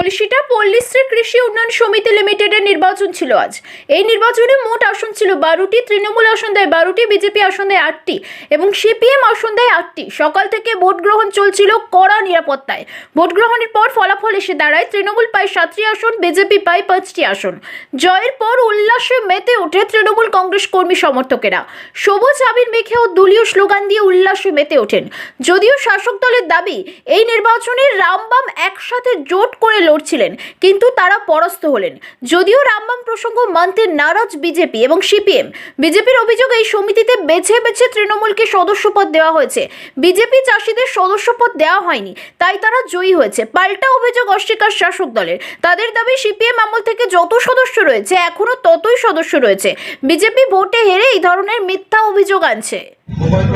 পলিশিটা পল্লীশ্রী কৃষি উন্নয়ন সমিতি লিমিটেডের নির্বাচন ছিল আজ। এই নির্বাচনে মোট আসন ছিল বারোটি, তৃণমূল আসন দেয় বারোটি, বিজেপি আসন দেয় আটটি এবং সিপিএম আসন দেয় আটটি। সকাল থেকে ভোট গ্রহণ চলছিল কড়া নিরাপত্তায়। ভোট গ্রহণের পর ফলাফল এসে দাঁড়ায়। তৃণমূল পায় সাতটি আসন, বিজেপি পায় পাঁচটি আসন। জয়ের পর উল্লাসে মেতে ওঠে তৃণমূল কংগ্রেস কর্মী সমর্থকেরা। সবুজ আবির মেখে ও দলীয় স্লোগান দিয়ে উল্লাসে মেতে ওঠেন। যদিও শাসক দলের দাবি, এই নির্বাচনে রামবাম একসাথে জোট করে লড়ছিলেন, কিন্তু তারা পরাস্ত হলেন। যদিও রামবাম প্রসঙ্গ মানতে নারাজ বিজেপি এবং সিপিএম, বিজেপির অভিযোগ এই সমিতিতে বেছে বেছে তৃণমূলকে সদস্যপদ দেওয়া হয়েছে। বিজেপি চাষিদের সদস্যপদ দেওয়া হয়নি, তাই তারা জয়ী হয়েছে। পাল্টা অভিযোগ অস্বীকার শাসক দলের। তাদের দাবি, সিপিএম আমল থেকে যত সদস্য রয়েছে, এখনও ততই সদস্য রয়েছে। বিজেপি ভোটে হেরে এই ধরনের মিথ্যা অভিযোগ আনছে।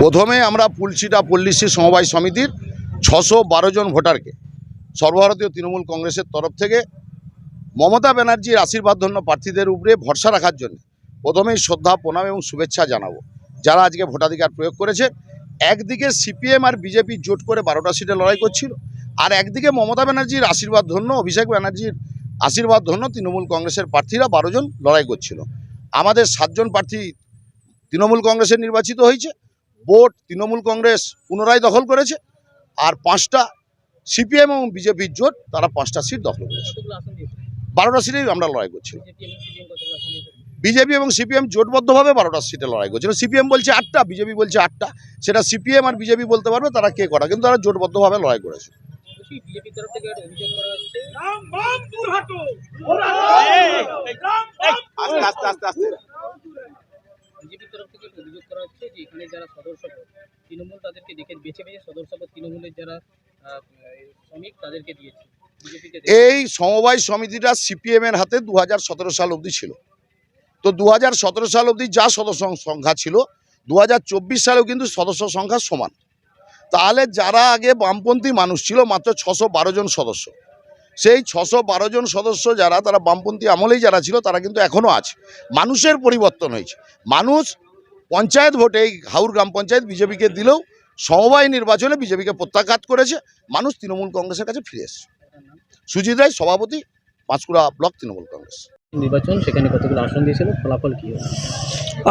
প্রথমে আমরা পুলচিটা পল্লীশ্রী সমবায় সমিতির ছশো বারো জন ভোটারকে সর্বভারতীয় তৃণমূল কংগ্রেসের তরফ থেকে মমতা ব্যানার্জির আশীর্বাদধন্য প্রার্থীদের উপরে ভরসা রাখার জন্য প্রথমেই শ্রদ্ধা, প্রণাম এবং শুভেচ্ছা জানাব। যারা আজকে ভোটাধিকার প্রয়োগ করেছে, একদিকে সিপিএম আর বিজেপি জোট করে বারোটা সিটে লড়াই করছিল, আর একদিকে মমতা ব্যানার্জির আশীর্বাদ ধন্য, অভিষেক ব্যানার্জির আশীর্বাদ ধন্য তৃণমূল কংগ্রেসের প্রার্থীরা জন লড়াই করছিল। আমাদের সাতজন প্রার্থী তৃণমূল কংগ্রেসের নির্বাচিত হয়েছে, ভোট তৃণমূল কংগ্রেস পুনরায় দখল করেছে, আর পাঁচটা সিপিএম এবং বিজেপির জোট, তারা পাঁচটা সিট দখল করেছে। বারোটা সিটেই আমরা লড়াই করছি বিজেপি এবং সিপিএম জোটবদ্ধভাবে বারোটা সিটে লড়াই করছিল। সিপিএম বলছে আটটা, বিজেপি বলছে আটটা। সেটা সিপিএম আর বিজেপি বলতে পারবে তারা কে করা কিন্তু তারা জোটবদ্ধভাবে লড়াই করেছে। তৃণমূল তাদেরকে দেখে বেছে বেছে সদস্য তৃণমূলের যারা এই সমবায় সমিতিটা সিপিএম এর হাতে দু হাজার সতেরো সাল অবধি ছিল। তো দু হাজার সতেরো সাল অবধি যা সদস্য সংখ্যা ছিল, দু হাজার চব্বিশ সালেও কিন্তু সদস্য সংখ্যা সমান। তাহলে যারা আগে বামপন্থী মানুষ ছিল, মাত্র ছশো জন সদস্য। সেই ছশো বারো জন সদস্য যারা, তারা বামপন্থী আমলেই যারা ছিল, তারা কিন্তু এখনও আছে। মানুষের পরিবর্তন হয়েছে। মানুষ পঞ্চায়েত ভোটে এই হাউর গ্রাম পঞ্চায়েত বিজেপিকে দিলেও সমবায় নির্বাচনে বিজেপিকে প্রত্যাঘাত করেছে মানুষ তৃণমূল কংগ্রেসের কাছে ফিরে এসেছে। সুজিত রায় সভাপতি পাঁচকুড়া ব্লক তৃণমূল কংগ্রেস। নির্বাচন সেখানে কতগুলো আসন দিয়েছিল? ফলাফল কি হলো?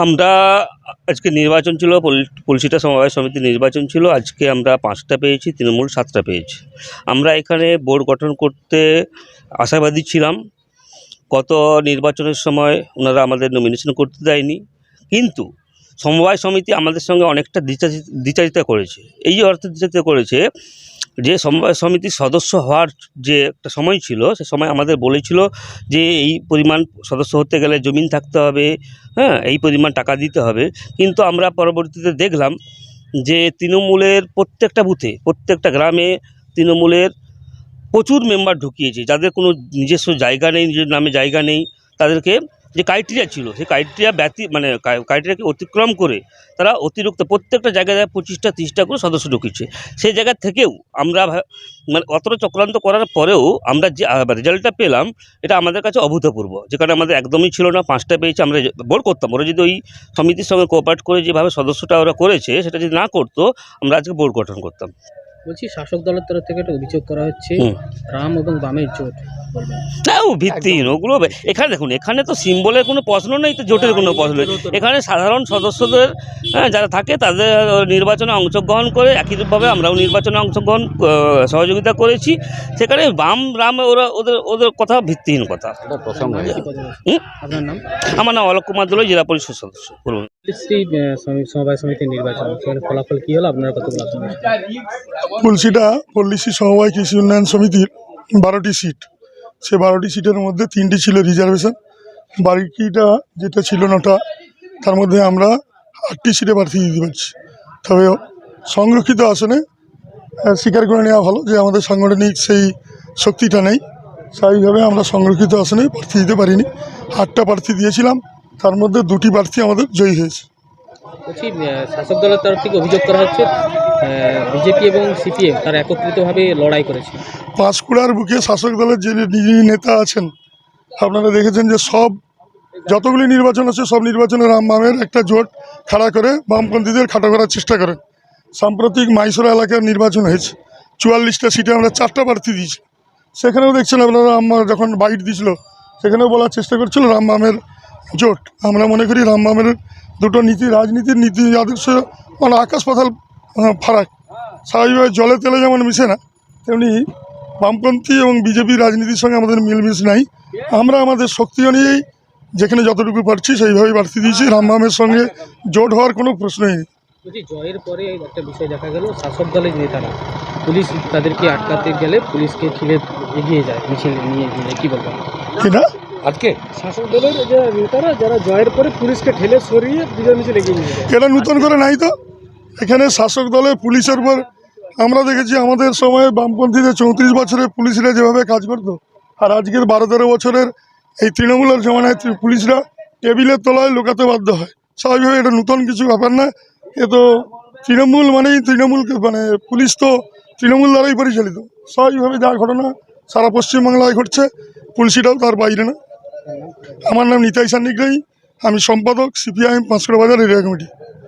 আমরা আজকে নির্বাচন ছিল পলসিটা সমবায় সমিতির নির্বাচন ছিল আজকে আমরা পাঁচটা পেয়েছি তৃণমূল সাতটা পেয়েছি। আমরা এখানে বোর্ড গঠন করতে আশাবাদী ছিলাম। গত নির্বাচনের সময় ওনারা আমাদের নমিনেশন করতে দেয়নি। কিন্তু সমবায় সমিতি আমাদের সঙ্গে অনেকটা দ্বিচারি- দ্বিচারিতা করেছে। এই অর্থে দ্বিচারিতা করেছে, যে সমবায় সমিতির সদস্য হওয়ার যে একটা সময় ছিল, সে সময় আমাদের বলেছিল যে এই পরিমাণ সদস্য হতে গেলে জমিন থাকতে হবে হ্যাঁ এই পরিমাণ টাকা দিতে হবে। কিন্তু আমরা পরবর্তীতে দেখলাম যে তৃণমূলের প্রত্যেকটা বুথে, প্রত্যেকটা গ্রামে তৃণমূলের প্রচুর মেম্বার ঢুকিয়েছে। যাদের কোনো নিজস্ব জায়গা নেই, নিজের নামে জায়গা নেই, তাদেরকে যে ক্রাইটেরিয়া ছিল, সেই ক্রাইটেরিয়া ব্যতি মানে ক্রাইটেরিয়াকে অতিক্রম করে তারা অতিরিক্ত প্রত্যেকটা জায়গায় পঁচিশটা, তিরিশটা করে সদস্য ঢুকিয়েছে। সেই জায়গা থেকেও আমরা মানে অতটা চক্রান্ত করার পরেও আমরা যে রেজাল্টটা পেলাম, এটা আমাদের কাছে অভূতপূর্ব। যেখানে আমাদের একদমই ছিল না, পাঁচটা পেয়েছি, আমরা বোর করতাম। ওরা যদি ওই সমিতির সঙ্গে কোঅপারেট করে যেভাবে সদস্যটা ওরা করেছে, সেটা যদি না করতো, আমরা আজকে বোর্ড গঠন করতাম। বলছি শাসক দলের তরফ থেকে একটা অভিযোগ করা হচ্ছে রাম এবং বামের জোট বলবেন। না ও ভিত্তিহীন ওগুলো এখানে দেখুন এখানে তো সিম্বলের কোনো প্রশ্ন নেই তো জোটের কোনো প্রশ্ন নেই। এখানে সাধারণ সদস্যদের হ্যাঁ, যারা থাকে তাদের নির্বাচনে অংশগ্রহণ করে একইভাবে আমরাও নির্বাচনে অংশগ্রহণ সহযোগিতা করেছি। সেখানে বাম রাম ওরা ওদের ওদের কথা ভিত্তিহীন কথা। আমার নাম অলোক কুমার দোলই জেলা পরিষদ সদস্য। বলুন। শ্রী শ্রমিক পল্লীশ্রী সমবায় কৃষি উন্নয়ন সমিতির বারোটি সিট। বারোটি সিটের মধ্যে তিনটি ছিল রিজার্ভেশন। যেটা ছিল নটা, তার মধ্যে আমরা আটটি সিটে প্রার্থী দিতে পারছি। তবে সংরক্ষিত আসনে স্বীকার করে নেওয়া ভালো যে আমাদের সাংগঠনিক সেই শক্তিটা নেই। স্বাভাবিকভাবে আমরা সংরক্ষিত আসনে প্রার্থী দিতে পারিনি। আটটা প্রার্থী দিয়েছিলাম। তার মধ্যে দুটি প্রার্থী আমাদের জয়ী হয়েছে। বলছি শাসক দলের তরফ থেকে অভিযোগ করা হচ্ছে বিজেপি এবং সিপিএম তারা একত্রিতভাবে লড়াই করেছে। পাঁশকুড়ার বুকে শাসক দলের যে নেতা আছেন আপনারা দেখেছেন যে সব যতগুলি নির্বাচন আছে সব নির্বাচনে রাম বামের একটা জোট খাড়া করে বামপন্থীদের খাটো করার চেষ্টা করেন। সাম্প্রতিক মাইসোরা এলাকার নির্বাচন হয়েছে। চুয়াল্লিশটা সিটে আমরা চারটা প্রার্থী দিয়েছি। সেখানেও দেখছেন আপনারা আমার যখন বাইট দিছিল সেখানেও বলার চেষ্টা করছিল রামবামের জোট। আমরা মনে করি রামবামের দুটো নীতি রাজনীতির নীতি আদর্শ মানে আকাশ পাতাল ফারাক। স্বাভাবিকভাবে জলে তেলে যেমন মিশে না তেমনি বামপন্থী এবং বিজেপি রাজনীতির সঙ্গে আমাদের মিলমিশ নাই। আমরা আমাদের শক্তি অনুযায়ী যেখানে যতটুকু পারছি সেইভাবেই বাড়তি দিয়েছি। রামবামের সঙ্গে জোট হওয়ার কোনো প্রশ্নই নেই। জয়ের পরে একটা বিষয় দেখা গেল শাসক দলের নেতারা। পুলিশ তাদেরকে আটকাতে গেলে পুলিশকে এগিয়ে যায় মিছিল নিয়ে কী বলবেন? না আজকে? শাসক দলের যে নেতারা যারা জয়ের পরে পুলিশকে ঠেলে সরিয়ে বিজয় মিছিল এগিয়ে নিয়ে এটা নতুন করে নাই তো? এখানে শাসক দলে পুলিশের উপর আমরা দেখেছি আমাদের সময় বামপন্থীদের চৌত্রিশ বছরের পুলিশরা যেভাবে কাজ করতো আর আজকের বারো তেরো বছরের এই তৃণমূলের জমানায় পুলিশরা টেবিলের তলায় লুকাতে বাধ্য হয়। স্বাভাবিকভাবে এটা নতুন কিছু ব্যাপার না এ তো তৃণমূল মানেই তৃণমূলকে মানে পুলিশ তো তৃণমূল দ্বারাই পরিচালিত। স্বাভাবিকভাবে যা ঘটনা সারা পশ্চিমবাংলায় ঘটছে পুলিশিটাও তার বাইরে না। আমার নাম নিতাই সান্নিগ্রাহী আমি সম্পাদক সিপিআইএম পাঁচকড়া বাজার এরিয়া কমিটি।